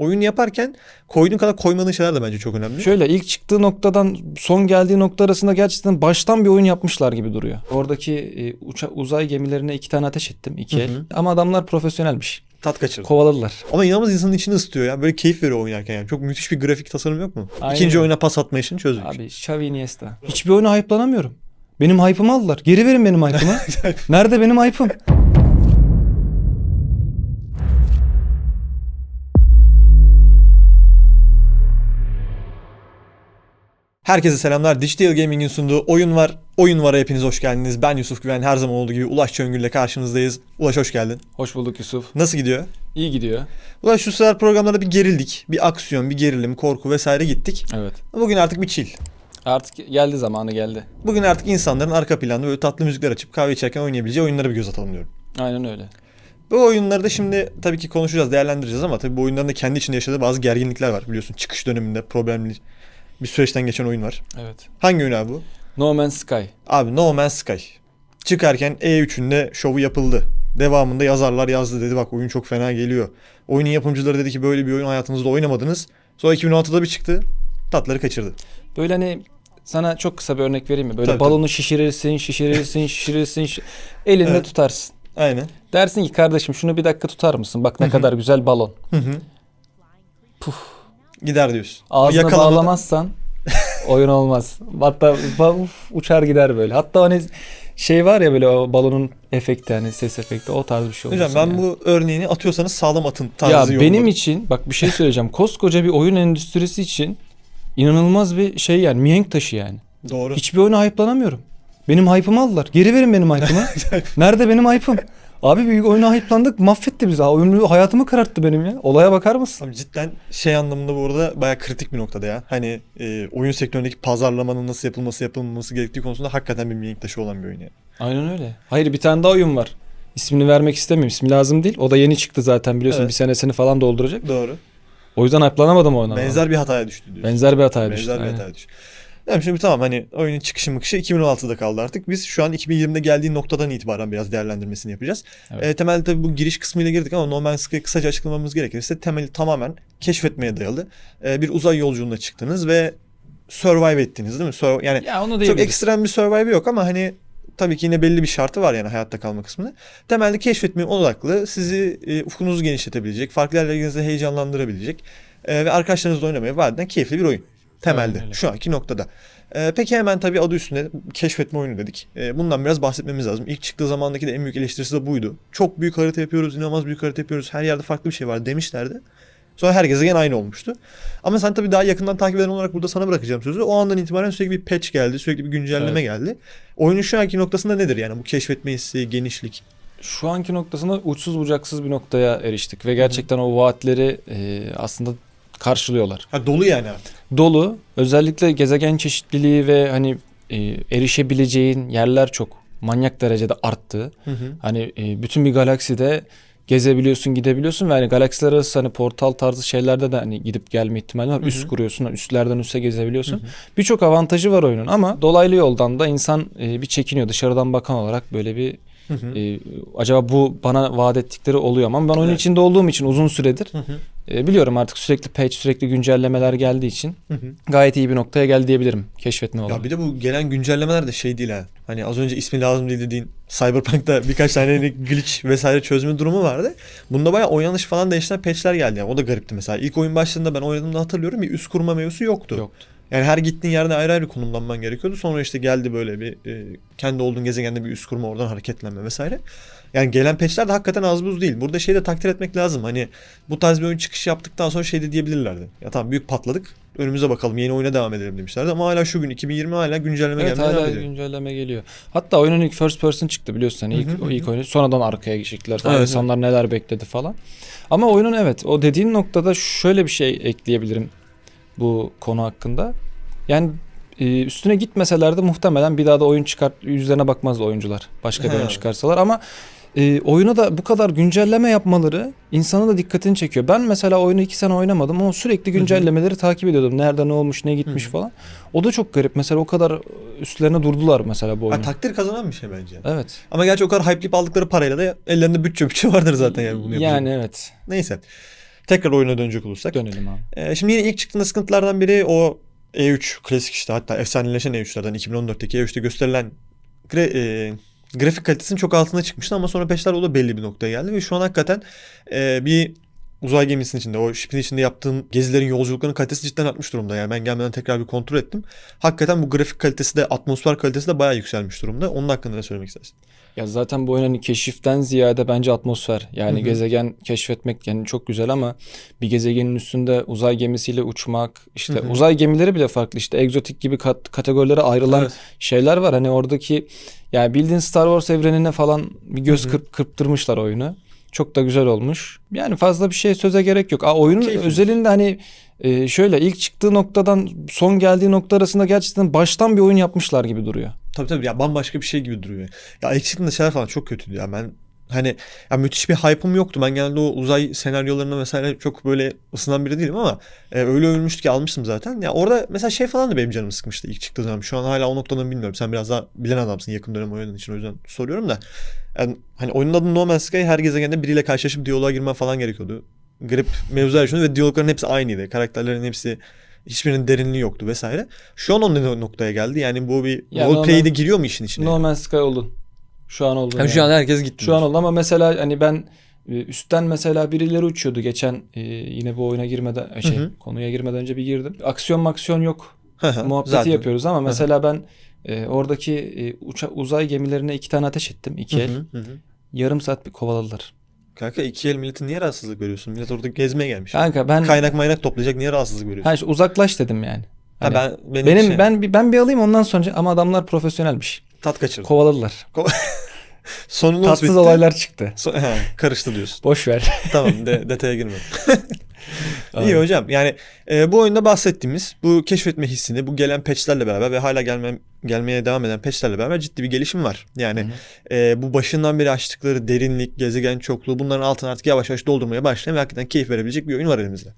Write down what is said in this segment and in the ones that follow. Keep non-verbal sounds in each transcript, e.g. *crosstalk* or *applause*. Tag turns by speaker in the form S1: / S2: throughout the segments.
S1: oyun yaparken koyduğun kadar koymadığın şeyler de bence çok önemli.
S2: Şöyle ilk çıktığı noktadan son geldiği nokta arasında gerçekten baştan bir oyun yapmışlar gibi duruyor. Oradaki e, uça- uzay gemilerine iki tane ateş ettim. iki el. Ama adamlar profesyonelmiş.
S1: Tat kaçırdı.
S2: Kovaladılar.
S1: Ama inanılmaz insanın içini ısıtıyor ya. Böyle keyif veriyor oynarken yani. Çok müthiş bir grafik tasarım yok mu?
S2: Aynen.
S1: İkinci oyuna pas atma işini çözdük.
S2: Abi Xavi Iniesta. Hiçbir oyuna hype'lanamıyorum. Benim hype'ımı aldılar. Geri verin benim hype'ımı. *laughs* Nerede benim hype'ım?
S1: Herkese selamlar. Digital Gaming'in sunduğu oyun var. Oyun var'a hepiniz hoş geldiniz. Ben Yusuf Güven. Her zaman olduğu gibi Ulaş Çöngül ile karşınızdayız. Ulaş hoş geldin.
S2: Hoş bulduk Yusuf.
S1: Nasıl gidiyor?
S2: İyi gidiyor.
S1: Ulaş şu sıralar programlarda bir gerildik. Bir aksiyon, bir gerilim, korku vesaire gittik.
S2: Evet.
S1: Bugün artık bir chill.
S2: Artık geldi zamanı geldi.
S1: Bugün artık insanların arka planda böyle tatlı müzikler açıp kahve içerken oynayabileceği oyunlara bir göz atalım diyorum.
S2: Aynen öyle.
S1: Bu oyunları da şimdi tabii ki konuşacağız, değerlendireceğiz ama tabii bu oyunların da kendi içinde yaşadığı bazı gerginlikler var. Biliyorsun çıkış döneminde problemli bir süreçten geçen oyun var.
S2: Evet.
S1: Hangi oyun abi bu?
S2: No Man's Sky.
S1: Abi No Man's Sky. Çıkarken E3'ünde şovu yapıldı. Devamında yazarlar yazdı dedi bak oyun çok fena geliyor. Oyunun yapımcıları dedi ki böyle bir oyun hayatınızda oynamadınız. Sonra 2016'da bir çıktı. Tatları kaçırdı.
S2: Böyle hani sana çok kısa bir örnek vereyim mi? Böyle
S1: Tabii,
S2: balonu şişirirsin, şişirirsin, *laughs* şişirirsin. şi- Elinde
S1: Evet.
S2: tutarsın.
S1: Aynen.
S2: Dersin ki kardeşim şunu bir dakika tutar mısın? Bak ne kadar güzel balon. Puf.
S1: Gider diyorsun. O
S2: Ağzını
S1: yakalamada-
S2: bağlamazsan *laughs* oyun olmaz. Hatta uf, uçar gider böyle. Hatta hani şey var ya böyle o balonun efekti hani ses efekti o tarz bir şey olmasın
S1: Hocam ben
S2: yani.
S1: bu örneğini atıyorsanız sağlam atın tarzı
S2: Ya benim için bak bir şey söyleyeceğim. *laughs* Koskoca bir oyun endüstrisi için inanılmaz bir şey yani mihenk taşı yani.
S1: Doğru.
S2: Hiçbir oyuna hype'lanamıyorum. Benim hype'ımı aldılar. Geri verin benim hype'ımı. *laughs* Nerede benim hype'ım? Abi büyük oyuna hype'landık mahvetti bizi. Oyunu hayatımı kararttı benim ya. Olaya bakar mısın?
S1: Abi cidden şey anlamında bu arada bayağı kritik bir noktada ya. Hani e, oyun sektöründeki pazarlamanın nasıl yapılması yapılmaması gerektiği konusunda hakikaten bir mihenk taşı olan bir oyun yani.
S2: Aynen öyle. Hayır bir tane daha oyun var. İsmini vermek istemiyorum. İsmi lazım değil. O da yeni çıktı zaten biliyorsun.
S1: Evet.
S2: Bir senesini falan dolduracak.
S1: Doğru.
S2: O yüzden hype'lanamadım oyuna.
S1: Benzer bir hataya düştü diyorsun.
S2: Benzer bir hataya düştü.
S1: Benzer bir
S2: aynen.
S1: hataya düştü. Yani şimdi tamam hani oyunun çıkışı mıkışı 2016'da kaldı artık. Biz şu an 2020'de geldiği noktadan itibaren biraz değerlendirmesini yapacağız.
S2: Evet.
S1: E, temelde tabii bu giriş kısmıyla girdik ama No Man's Sky'ı kısaca açıklamamız gerekirse temeli tamamen keşfetmeye dayalı. E, bir uzay yolculuğuna çıktınız ve survive ettiniz değil mi? Sur- yani
S2: Ya onu
S1: çok ekstrem bir survive yok ama hani tabii ki yine belli bir şartı var yani hayatta kalma kısmında. Temelde keşfetmeye odaklı sizi e, ufkunuzu genişletebilecek, farklı yerlerinizde heyecanlandırabilecek e, ve arkadaşlarınızla oynamaya vaat eden keyifli bir oyun. Temelde
S2: öyle.
S1: şu anki noktada. E, peki hemen tabii adı üstünde keşfetme oyunu dedik. E, bundan biraz bahsetmemiz lazım. İlk çıktığı zamandaki de en büyük eleştirisi de buydu. Çok büyük harita yapıyoruz, inanılmaz büyük harita yapıyoruz. Her yerde farklı bir şey var demişlerdi. Sonra her gezegen aynı olmuştu. Ama sen tabii daha yakından takip eden olarak burada sana bırakacağım sözü. O andan itibaren sürekli bir patch geldi, sürekli bir güncelleme geldi. Oyunun şu anki noktasında nedir yani bu keşfetme hissi, genişlik?
S2: Şu anki noktasında uçsuz bucaksız bir noktaya eriştik. Ve gerçekten o vaatleri e, aslında karşılıyorlar.
S1: Ha dolu yani artık.
S2: Dolu. Özellikle gezegen çeşitliliği ve hani e, erişebileceğin yerler çok manyak derecede arttı.
S1: Hı hı.
S2: Hani e, bütün bir galakside gezebiliyorsun, gidebiliyorsun ve hani galaksiler arası hani portal tarzı şeylerde de hani gidip gelme ihtimali var.
S1: Hı hı.
S2: Üst kuruyorsun, üstlerden üste gezebiliyorsun. Birçok avantajı var oyunun ama dolaylı yoldan da insan e, bir çekiniyor. Dışarıdan bakan olarak böyle bir
S1: Hı hı.
S2: e, acaba bu bana vaat ettikleri oluyor? Ama ben oyunun
S1: Evet.
S2: içinde olduğum için uzun süredir
S1: Hı hı.
S2: E, biliyorum artık sürekli patch, sürekli güncellemeler geldiği için
S1: Hı hı.
S2: gayet iyi bir noktaya geldi diyebilirim keşfetme olarak.
S1: Ya bir de bu gelen güncellemeler de şey değil ha. Hani az önce ismi lazım değil dediğin Cyberpunk'ta birkaç tane hani *laughs* glitch vesaire çözme durumu vardı. Bunda bayağı oynanış falan değiştiren patchler geldi yani. O da garipti mesela. İlk oyun başladığında ben oynadığımda hatırlıyorum bir üst kurma mevzusu yoktu.
S2: Yoktu.
S1: Yani her gittiğin yerde ayrı ayrı konumlanman gerekiyordu. Sonra işte geldi böyle bir e, kendi olduğun gezegende bir üst kurma oradan hareketlenme vesaire. Yani gelen patchler de hakikaten az buz değil. Burada şeyi de takdir etmek lazım. Hani bu tarz bir oyun çıkışı yaptıktan sonra şey de diyebilirlerdi. Ya tamam büyük patladık. Önümüze bakalım yeni oyuna devam edelim demişlerdi. Ama hala şu gün 2020 hala güncelleme
S2: Evet
S1: gelmeye devam ediyor.
S2: güncelleme geliyor. Hatta oyunun ilk first person çıktı biliyorsun. Hani ilk,
S1: hı hı.
S2: o ilk oyunu sonradan arkaya geçecekler falan.
S1: Evet,
S2: İnsanlar neler bekledi falan. Ama oyunun evet o dediğin noktada şöyle bir şey ekleyebilirim bu konu hakkında. Yani e, üstüne gitmeseler de muhtemelen bir daha da oyun çıkart yüzlerine bakmazdı oyuncular. Başka bir
S1: He.
S2: oyun çıkarsalar ama e, oyuna da bu kadar güncelleme yapmaları insanın da dikkatini çekiyor. Ben mesela oyunu iki sene oynamadım ama sürekli güncellemeleri takip ediyordum. Nerede ne olmuş, ne gitmiş
S1: Hı hı.
S2: falan. O da çok garip. Mesela o kadar üstlerine durdular mesela bu
S1: Ha,
S2: oyunun.
S1: takdir kazanan bir şey bence.
S2: Evet.
S1: Ama gerçi o kadar hype'layıp aldıkları parayla da ellerinde bütçe bütçe vardır zaten yani bunu yapacak.
S2: Yani evet.
S1: Neyse. Tekrar oyuna dönecek olursak.
S2: Dönelim abi.
S1: Ee, şimdi yine ilk çıktığında sıkıntılardan biri o E3 klasik işte hatta efsaneleşen E3'lerden 2014'teki E3'te gösterilen e, grafik kalitesinin çok altına çıkmıştı ama sonra peşler o da belli bir noktaya geldi ve şu an hakikaten e, bir uzay gemisinin içinde o ship'in içinde yaptığın gezilerin yolculukların kalitesi cidden artmış durumda. Yani ben gelmeden tekrar bir kontrol ettim. Hakikaten bu grafik kalitesi de atmosfer kalitesi de bayağı yükselmiş durumda. Onun hakkında ne söylemek istersin?
S2: Ya zaten bu oyun hani keşiften ziyade bence atmosfer. Yani
S1: Hı hı.
S2: gezegen keşfetmek yani çok güzel ama bir gezegenin üstünde uzay gemisiyle uçmak işte
S1: Hı hı.
S2: uzay gemileri bile farklı işte egzotik gibi kat- kategorilere ayrılan
S1: Evet.
S2: şeyler var. Hani oradaki yani bildiğin Star Wars evrenine falan bir göz kırp, kırptırmışlar oyunu. Çok da güzel olmuş. Yani fazla bir şey söze gerek yok. Aa, oyunun
S1: Keyifli.
S2: özelinde hani e, şöyle ilk çıktığı noktadan son geldiği nokta arasında gerçekten baştan bir oyun yapmışlar gibi duruyor.
S1: Tabii tabii ya bambaşka bir şey gibi duruyor. Ya ilk çıktığında şeyler falan çok kötüydü ya. Ben hani ya müthiş bir hype'ım yoktu. Ben genelde o uzay senaryolarına vesaire çok böyle ısınan biri değilim ama e, öyle övülmüştü ki almıştım zaten. Ya orada mesela şey falan da benim canımı sıkmıştı ilk çıktığı zaman. Şu an hala o noktadan bilmiyorum. Sen biraz daha bilen adamsın yakın dönem oynadığın için o yüzden soruyorum da. Yani hani oyunun adı No Man's Sky her gezegende biriyle karşılaşıp diyaloğa girmen falan gerekiyordu. Garip mevzular yaşıyordu ve diyalogların hepsi aynıydı. Karakterlerin hepsi hiçbirinin derinliği yoktu vesaire. Şu an o noktaya geldi. Yani bu bir
S2: Ya
S1: roleplay'de
S2: normal-
S1: giriyor mu işin içine?
S2: No Man's Sky oldu. Şu an oldu.
S1: Yani şu
S2: yani.
S1: an herkes gitti.
S2: Şu an oldu ama mesela hani ben e, üstten mesela birileri uçuyordu geçen e, yine bu oyuna girmeden e, şey
S1: Hı hı.
S2: konuya girmeden önce bir girdim. Aksiyon maksiyon yok muhabbeti
S1: zaten.
S2: yapıyoruz ama mesela ben e, oradaki e, uça, uzay gemilerine iki tane ateş ettim iki el.
S1: hı, hı.
S2: Yarım saat bir kovaladılar.
S1: Kanka iki el milletin niye rahatsızlık veriyorsun? Millet orada gezmeye gelmiş.
S2: Kanka ben
S1: Kaynak maynak toplayacak niye rahatsızlık veriyorsun?
S2: ha, işte uzaklaş dedim yani.
S1: Ha,
S2: Hani
S1: ben benim,
S2: benim
S1: şey,
S2: ben bir- ben bir alayım ondan sonra ama adamlar profesyonelmiş.
S1: Tat kaçırdım.
S2: Kovaladılar. *laughs*
S1: Sonunu nasıl
S2: Tatsız
S1: bitti?
S2: olaylar çıktı.
S1: So- he, karıştı diyorsun.
S2: Boş ver. *laughs*
S1: tamam de, detaya girmedim. *laughs* İyi
S2: Aynen.
S1: hocam yani e, bu oyunda bahsettiğimiz bu keşfetme hissini bu gelen patchlerle beraber ve hala gelme, gelmeye devam eden patchlerle beraber ciddi bir gelişim var. Yani e, bu başından beri açtıkları derinlik, gezegen çokluğu bunların altını artık yavaş yavaş doldurmaya başlayan ve hakikaten keyif verebilecek bir oyun var elimizde.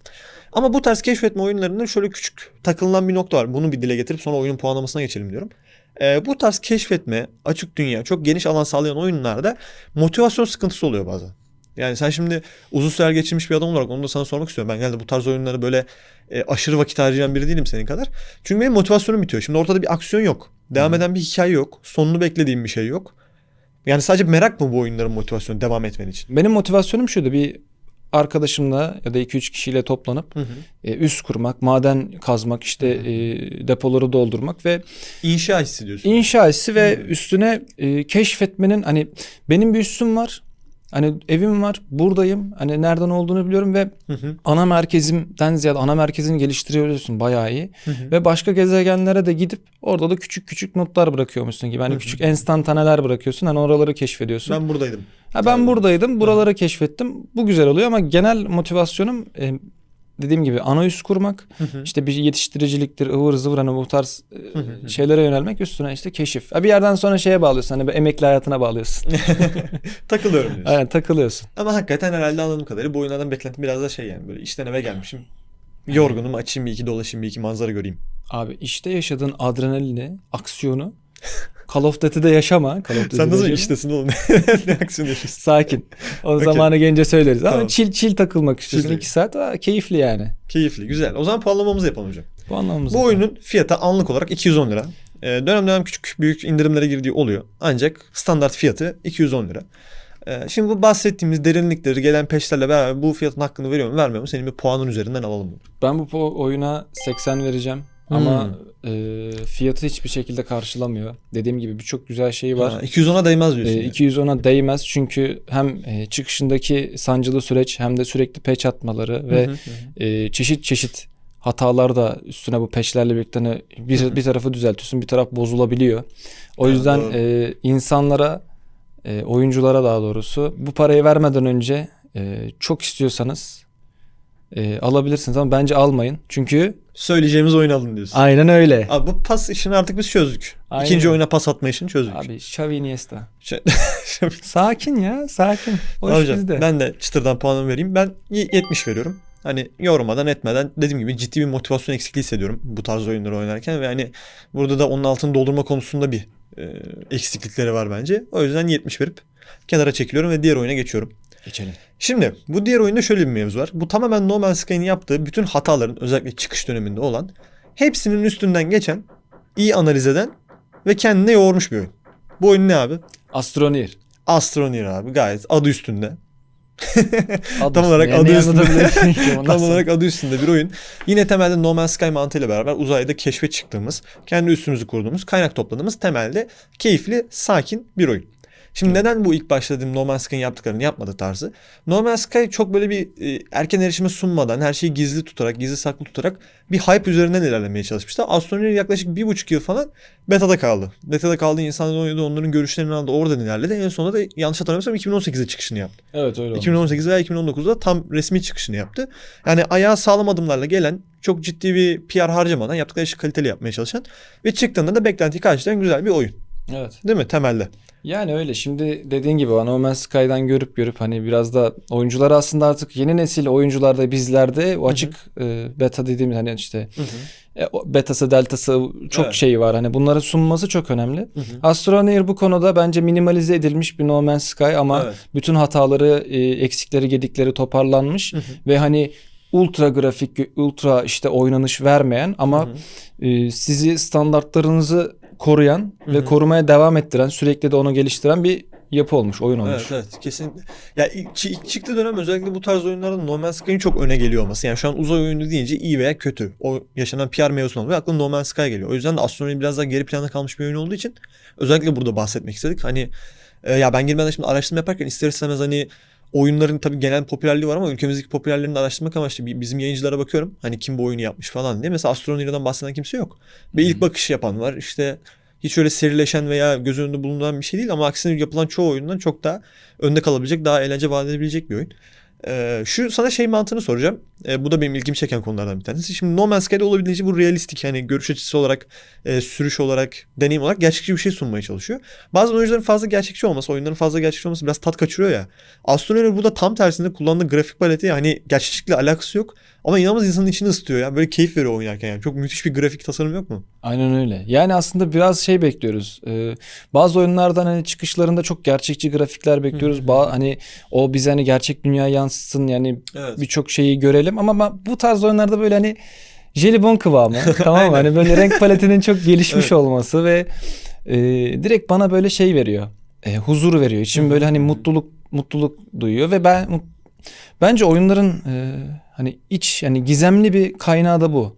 S1: Ama bu tarz keşfetme oyunlarında şöyle küçük takılınan bir nokta var. Bunu bir dile getirip sonra oyunun puanlamasına geçelim diyorum. E, bu tarz keşfetme, açık dünya, çok geniş alan sağlayan oyunlarda motivasyon sıkıntısı oluyor bazen. Yani sen şimdi uzun süre geçirmiş bir adam olarak onu da sana sormak istiyorum. Ben genelde bu tarz oyunları böyle e, aşırı vakit harcayan biri değilim senin kadar. Çünkü benim motivasyonum bitiyor. Şimdi ortada bir aksiyon yok. Devam
S2: Hı.
S1: eden bir hikaye yok. Sonunu beklediğim bir şey yok. Yani sadece merak mı bu oyunların motivasyonu devam etmen için?
S2: Benim motivasyonum şuydu bir arkadaşımla ya da 2-3 kişiyle toplanıp
S1: Hı hı.
S2: e, üs kurmak, maden kazmak, işte
S1: Hı hı.
S2: e, depoları doldurmak ve
S1: İnşa hissediyorsun.
S2: inşa hissi ve
S1: Hı.
S2: üstüne e, keşfetmenin hani benim bir üssüm var. Hani evim var, buradayım. Hani nereden olduğunu biliyorum ve
S1: Hı hı.
S2: ana merkezimden ziyade ana merkezini geliştiriyorsun bayağı iyi.
S1: Hı hı.
S2: Ve başka gezegenlere de gidip orada da küçük küçük notlar bırakıyormuşsun gibi. Hani
S1: Hı hı.
S2: küçük enstantaneler bırakıyorsun. Hani oraları keşfediyorsun.
S1: Ben buradaydım.
S2: Ha ben buradaydım. Buraları keşfettim. Bu güzel oluyor ama genel motivasyonum e, dediğim gibi ana üs kurmak.
S1: Hı hı.
S2: işte bir yetiştiriciliktir, ıvır zıvır hani bu tarz e,
S1: Hı hı
S2: şeylere yönelmek üstüne işte keşif. Bir yerden sonra şeye bağlıyorsun. Hani emekli hayatına bağlıyorsun. *laughs*
S1: Takılıyorum diyorsun.
S2: Aynen takılıyorsun.
S1: Ama hakikaten herhalde anladığım kadarıyla bu oyunlardan beklentim biraz da şey yani böyle işten eve gelmişim. Yorgunum açayım bir iki dolaşayım bir iki manzara göreyim.
S2: Abi işte yaşadığın adrenalini, aksiyonu Call of Duty'de yaşama. Call of Duty'de
S1: Sen nasıl
S2: yaşama.
S1: iştesin oğlum? *laughs* ne aksiyon yaşıyorsun?
S2: Sakin. O
S1: Okey.
S2: zamanı gelince söyleriz. Ama
S1: Tamam.
S2: chill chill takılmak istiyorsun.
S1: Chill.
S2: iki saat aa, keyifli yani.
S1: Keyifli, güzel. O zaman puanlamamızı yapalım hocam.
S2: Bu anlamımız.
S1: Bu oyunun fiyatı anlık olarak 210 lira. Ee, dönem dönem küçük büyük indirimlere girdiği oluyor. Ancak standart fiyatı 210 lira. Ee, şimdi bu bahsettiğimiz derinlikleri gelen peşlerle beraber bu fiyatın hakkını veriyor mu vermiyor mu? Senin bir puanın üzerinden alalım bunu.
S2: Ben bu oyuna 80 vereceğim. Ama e, fiyatı hiçbir şekilde karşılamıyor. Dediğim gibi birçok güzel şeyi var.
S1: Ha, 210'a değmez diyorsun.
S2: E,
S1: yani.
S2: 210'a değmez çünkü hem e, çıkışındaki sancılı süreç hem de sürekli patch atmaları ve
S1: Hı hı hı.
S2: e, çeşit çeşit hatalar da üstüne bu patchlerle birlikte hani bir, bir tarafı düzeltiyorsun bir taraf bozulabiliyor. O
S1: Ha,
S2: yüzden
S1: doğru.
S2: e, insanlara e, oyunculara daha doğrusu bu parayı vermeden önce e, çok istiyorsanız e, alabilirsiniz ama bence almayın. Çünkü
S1: Söyleyeceğimiz oyunu alın diyorsun.
S2: aynen öyle.
S1: Abi bu pas işini artık biz çözdük.
S2: Aynen.
S1: İkinci oyuna pas atma işini çözdük.
S2: Abi Xavi Iniesta. *laughs* Sakin ya sakin. O iş
S1: Hocam,
S2: bizde.
S1: ben de çıtırdan puanımı vereyim. Ben y- 70 veriyorum. Hani yormadan etmeden dediğim gibi ciddi bir motivasyon eksikliği hissediyorum bu tarz oyunları oynarken ve hani burada da onun altını doldurma konusunda bir e, eksiklikleri var bence. O yüzden 70 verip kenara çekiliyorum ve diğer oyuna geçiyorum.
S2: Geçelim.
S1: Şimdi bu diğer oyunda şöyle bir mevzu var. Bu tamamen No Man's Sky'ın yaptığı bütün hataların özellikle çıkış döneminde olan hepsinin üstünden geçen, iyi analiz eden ve kendine yoğurmuş bir oyun. Bu oyun ne abi?
S2: Astroneer.
S1: Astroneer abi gayet adı üstünde.
S2: Adı *laughs*
S1: Tam olarak adı üstünde. *laughs* Tam olarak adı üstünde bir oyun. Yine temelde No Man's Sky mantığıyla beraber uzayda keşfe çıktığımız, kendi üstümüzü kurduğumuz, kaynak topladığımız temelde keyifli, sakin bir oyun. Şimdi neden bu ilk başladığım No Man's Sky'ın yaptıklarını yapmadı tarzı? No Man's Sky çok böyle bir e, erken erişime sunmadan, her şeyi gizli tutarak, gizli saklı tutarak bir hype üzerinden ilerlemeye çalışmıştı. Astroneer yaklaşık bir buçuk yıl falan beta'da kaldı. Beta'da kaldı, insanlar oynadı, onların görüşlerini aldı, oradan ilerledi. En sonunda da yanlış hatırlamıyorsam 2018'de çıkışını yaptı.
S2: Evet öyle oldu.
S1: 2018 veya 2019'da tam resmi çıkışını yaptı. Yani ayağa sağlam adımlarla gelen, çok ciddi bir PR harcamadan yaptıkları işi kaliteli yapmaya çalışan ve çıktığında da beklentiyi karşılayan güzel bir oyun.
S2: Evet.
S1: Değil mi temelde?
S2: Yani öyle. Şimdi dediğin gibi No Man's Sky'dan görüp görüp hani biraz da oyuncular aslında artık yeni nesil oyuncularda bizlerde o açık e, beta dediğimiz hani işte e, betası deltası çok
S1: Evet.
S2: şey var. Hani bunları sunması çok önemli. Astroneer bu konuda bence minimalize edilmiş bir No Man's Sky ama
S1: Evet.
S2: bütün hataları, e, eksikleri, gedikleri toparlanmış ve hani ultra grafik, ultra işte oynanış vermeyen ama e, sizi standartlarınızı koruyan
S1: Hı
S2: ve korumaya devam ettiren, sürekli de onu geliştiren bir yapı olmuş, oyun olmuş.
S1: Evet, evet kesinlikle. Ya ilk, ilk çıktığı dönem özellikle bu tarz oyunlarda No Man's Sky'ın çok öne geliyor olması. Yani şu an uzay oyunu deyince iyi veya kötü. O yaşanan PR mevzusuna oluyor. Aklıma No Man's Sky geliyor. O yüzden de Astronomy biraz daha geri planda kalmış bir oyun olduğu için özellikle burada bahsetmek istedik. Hani e, ya ben girmeden şimdi araştırma yaparken ister istemez hani oyunların tabii genel popülerliği var ama ülkemizdeki popülerlerini araştırmak amaçlı bizim yayıncılara bakıyorum. Hani kim bu oyunu yapmış falan diye. Mesela Astroneer'dan bahseden kimse yok. Bir ilk bakış yapan var. İşte hiç öyle serileşen veya göz önünde bulunan bir şey değil ama aksine yapılan çoğu oyundan çok daha önde kalabilecek, daha eğlence vaat edebilecek bir oyun. Ee, şu sana şey mantığını soracağım. Ee, bu da benim ilgimi çeken konulardan bir tanesi. Şimdi No Man's Sky'de olabildiğince bu realistik yani görüş açısı olarak, e, sürüş olarak, deneyim olarak gerçekçi bir şey sunmaya çalışıyor. Bazı oyuncuların fazla gerçekçi olması, oyunların fazla gerçekçi olması biraz tat kaçırıyor ya. Astroneer burada tam tersinde kullandığı grafik paleti yani gerçekçilikle alakası yok. Ama inanılmaz insanın içini ısıtıyor ya. Böyle keyif veriyor oynarken yani. Çok müthiş bir grafik tasarım yok mu?
S2: Aynen öyle. Yani aslında biraz şey bekliyoruz. Ee, bazı oyunlardan hani çıkışlarında çok gerçekçi grafikler bekliyoruz. Ba- hani o bize hani gerçek dünya yansıtsın yani
S1: Evet.
S2: birçok şeyi görelim ama ben bu tarz oyunlarda böyle hani jelibon kıvamı *laughs* tamam mı? Hani böyle renk paletinin çok gelişmiş
S1: Evet.
S2: olması ve e, direkt bana böyle şey veriyor. E, huzur veriyor. İçim böyle hani mutluluk mutluluk duyuyor ve ben bence oyunların e, hani iç yani gizemli bir kaynağı da bu.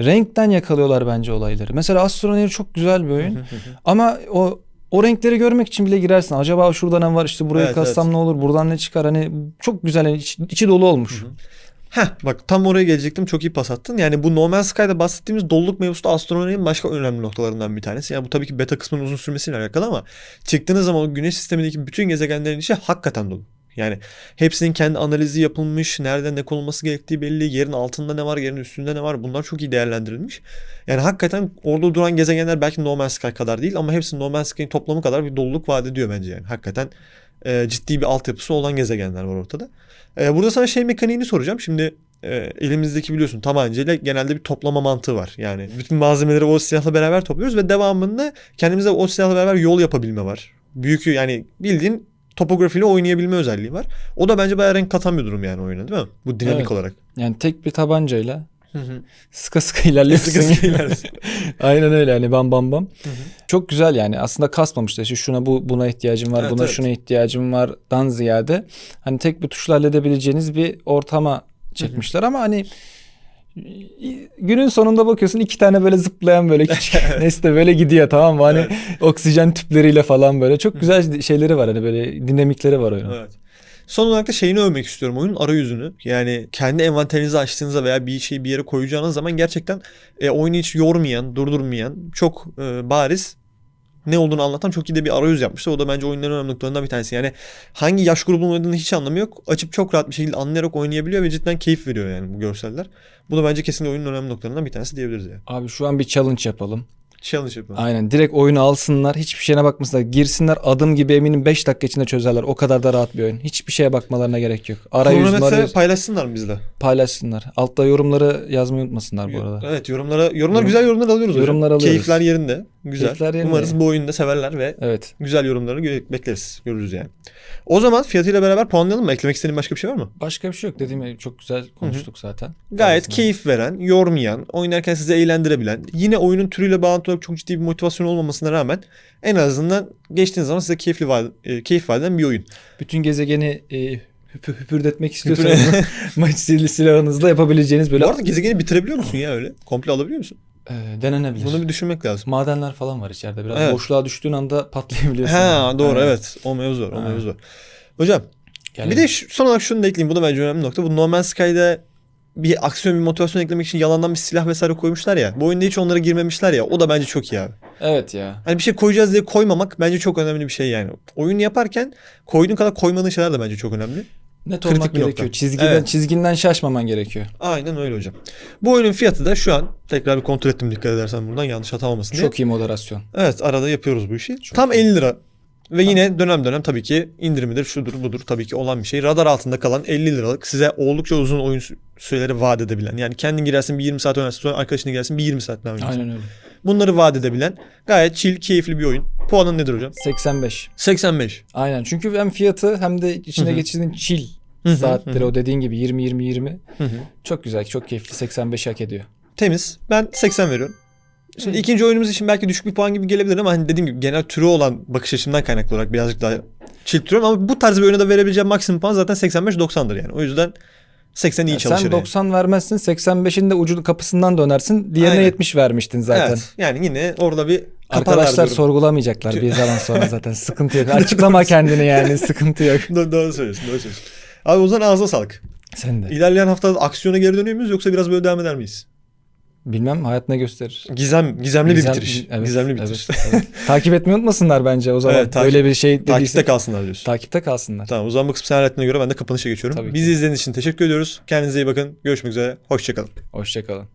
S2: Renkten yakalıyorlar bence olayları. Mesela Astroneer çok güzel bir oyun ama o o renkleri görmek için bile girersin. Acaba şurada ne var işte buraya
S1: Evet,
S2: kassam
S1: evet.
S2: ne olur buradan ne çıkar hani çok güzel yani iç- içi dolu olmuş.
S1: Heh bak tam oraya gelecektim çok iyi pas attın. Yani bu No Man's Sky'da bahsettiğimiz doluluk mevzusu da astronominin başka önemli noktalarından bir tanesi. Yani bu tabii ki beta kısmının uzun sürmesiyle alakalı ama çıktığınız zaman o güneş sistemindeki bütün gezegenlerin içi hakikaten dolu. Yani hepsinin kendi analizi yapılmış, nerede ne konulması gerektiği belli, yerin altında ne var, yerin üstünde ne var bunlar çok iyi değerlendirilmiş. Yani hakikaten orada duran gezegenler belki No Man's Sky kadar değil ama hepsi No Man's Sky'ın toplamı kadar bir doluluk vaat ediyor bence yani. Hakikaten e, ciddi bir altyapısı olan gezegenler var ortada. E, burada sana şey mekaniğini soracağım. Şimdi e, elimizdeki biliyorsun tabancayla genelde bir toplama mantığı var. Yani bütün malzemeleri o silahla beraber topluyoruz ve devamında kendimize o silahla beraber yol yapabilme var. Büyük yani bildiğin topografiyle oynayabilme özelliği var. O da bence bayağı renk katan bir durum yani oyuna değil mi? Bu dinamik
S2: Evet.
S1: olarak.
S2: Yani tek bir tabancayla
S1: Hı hı.
S2: sıka sıka ilerliyorsun.
S1: Sıkı sıkı ilerliyorsun. *laughs*
S2: Aynen öyle hani bam bam bam.
S1: hı.
S2: Çok güzel yani aslında kasmamışlar. İşte şuna bu buna ihtiyacım var,
S1: Evet,
S2: buna
S1: evet.
S2: şuna ihtiyacım vardan ziyade hani tek bir tuşla halledebileceğiniz bir ortama çekmişler ama hani günün sonunda bakıyorsun iki tane böyle zıplayan böyle *laughs* küçük nesne böyle gidiyor tamam mı? Hani oksijen tüpleriyle falan böyle çok güzel şeyleri var hani böyle dinamikleri var oyunun.
S1: Evet. Son olarak da şeyini övmek istiyorum oyunun arayüzünü. Yani kendi envanterinizi açtığınızda veya bir şeyi bir yere koyacağınız zaman gerçekten e, oyunu hiç yormayan, durdurmayan, çok e, bariz ne olduğunu anlatan çok iyi de bir arayüz yapmışlar. O da bence oyunların önemli noktalarından bir tanesi. Yani hangi yaş grubunun oynadığını hiç anlamı yok. Açıp çok rahat bir şekilde anlayarak oynayabiliyor ve cidden keyif veriyor yani bu görseller. Bu da bence kesinlikle oyunun önemli noktalarından bir tanesi diyebiliriz yani.
S2: Abi şu an bir challenge yapalım.
S1: Challenge yapalım.
S2: Aynen direkt oyunu alsınlar hiçbir şeyine bakmasınlar girsinler adım gibi eminim 5 dakika içinde çözerler o kadar da rahat bir oyun hiçbir şeye bakmalarına gerek yok arayüz
S1: Kronometre
S2: marayüz
S1: paylaşsınlar mı bizle?
S2: paylaşsınlar altta yorumları yazmayı unutmasınlar bu arada
S1: Evet yorumlara yorumlar güzel yorumlar alıyoruz hocam.
S2: Yorumlar alıyoruz.
S1: Keyifler yerinde. Güzel.
S2: Keyifler.
S1: Umarız bu oyunu da severler ve
S2: Evet.
S1: güzel yorumlarını gö- bekleriz. Görürüz yani. O zaman fiyatıyla beraber puanlayalım mı? Eklemek istediğin başka bir şey var mı?
S2: Başka bir şey yok. Dediğim gibi çok güzel konuştuk zaten.
S1: Gayet
S2: Tarzında.
S1: keyif veren, yormayan, oynarken sizi eğlendirebilen, yine oyunun türüyle bağlantılı olarak çok ciddi bir motivasyon olmamasına rağmen en azından geçtiğiniz zaman size keyifli va- e, keyif vaat eden bir oyun.
S2: Bütün gezegeni e, hüpü, hüpürdetmek istiyorsanız *laughs* maç sil- silahınızla yapabileceğiniz böyle
S1: Bu arada gezegeni bitirebiliyor musun ya öyle? Komple alabiliyor musun?
S2: E, denenebilir.
S1: Bunu bir düşünmek lazım.
S2: Madenler falan var içeride. Biraz
S1: Evet.
S2: boşluğa düştüğün anda patlayabiliyorsun.
S1: Ha doğru
S2: Evet.
S1: evet. O mevzu var. O mevzu var. Hocam
S2: Gelelim.
S1: bir de şu- son olarak şunu da ekleyeyim. Bu da bence önemli nokta. Bu No Man's Sky'da bir aksiyon, bir motivasyon eklemek için yalandan bir silah vesaire koymuşlar ya. Bu oyunda hiç onlara girmemişler ya. O da bence çok iyi abi.
S2: Evet ya.
S1: Hani bir şey koyacağız diye koymamak bence çok önemli bir şey yani. Oyun yaparken koyduğun kadar koymadığın şeyler de bence çok önemli.
S2: Net
S1: Kritik
S2: olmak
S1: bir nokta.
S2: gerekiyor. Çizgiden
S1: Evet.
S2: çizginden şaşmaman gerekiyor.
S1: Aynen öyle hocam. Bu oyunun fiyatı da şu an tekrar bir kontrol ettim dikkat edersen buradan yanlış hata olmasın diye.
S2: Çok iyi moderasyon.
S1: Evet arada yapıyoruz bu işi. Tam
S2: iyi.
S1: 50 lira. Ve yine dönem dönem tabii ki indirimidir, şudur budur tabii ki olan bir şey. Radar altında kalan 50 liralık size oldukça uzun oyun sü- süreleri vaat edebilen. Yani kendin girersin bir 20 saat oynarsın sonra arkadaşın girersin bir 20 saat daha oynarsın.
S2: Aynen öyle.
S1: Bunları vaat edebilen gayet chill, keyifli bir oyun. Puanın nedir hocam?
S2: 85.
S1: 85.
S2: Aynen. Çünkü hem fiyatı hem de içine geçirdiğin chill saatleri o dediğin gibi 20 20 20
S1: Hı hı.
S2: çok güzel, çok keyifli. 85 hak ediyor.
S1: Temiz. Ben 80 veriyorum. Şimdi ikinci oyunumuz için belki düşük bir puan gibi gelebilir ama hani dediğim gibi genel türü olan bakış açımdan kaynaklı olarak birazcık daha chill duruyorum ama bu tarz bir oyuna da verebileceğim maksimum puan zaten 85-90'dır yani. O yüzden 80 iyi
S2: Yani
S1: çalışır
S2: sen
S1: yani.
S2: 90 vermezsin, 85'in de ucu kapısından dönersin. Diğerine
S1: Aynen.
S2: 70 vermiştin zaten.
S1: Evet. Yani yine orada bir
S2: Arkadaşlar sorgulamayacaklar bir zaman sonra *laughs* zaten. Sıkıntı yok. Açıklama kendini yani. Sıkıntı yok.
S1: Do- doğru söylüyorsun, doğru söylüyorsun. Abi o zaman ağzına sağlık.
S2: Sen de.
S1: İlerleyen haftada aksiyona geri dönüyor muyuz yoksa biraz böyle devam eder miyiz?
S2: Bilmem hayat ne gösterir.
S1: Gizem, gizemli
S2: Gizem-
S1: bir bitiriş.
S2: evet,
S1: gizemli bir bitiriş.
S2: evet, evet. Takip etmeyi unutmasınlar bence o zaman.
S1: Evet, takip-
S2: Böyle bir şey dediyse.
S1: Takipte kalsınlar diyorsun.
S2: Takipte kalsınlar.
S1: Tamam o zaman bu kısmı sen hallettiğine göre ben de kapanışa geçiyorum.
S2: Tabii ki.
S1: Bizi izlediğiniz için teşekkür ediyoruz. Kendinize iyi bakın. Görüşmek üzere. Hoşçakalın.
S2: Hoşçakalın.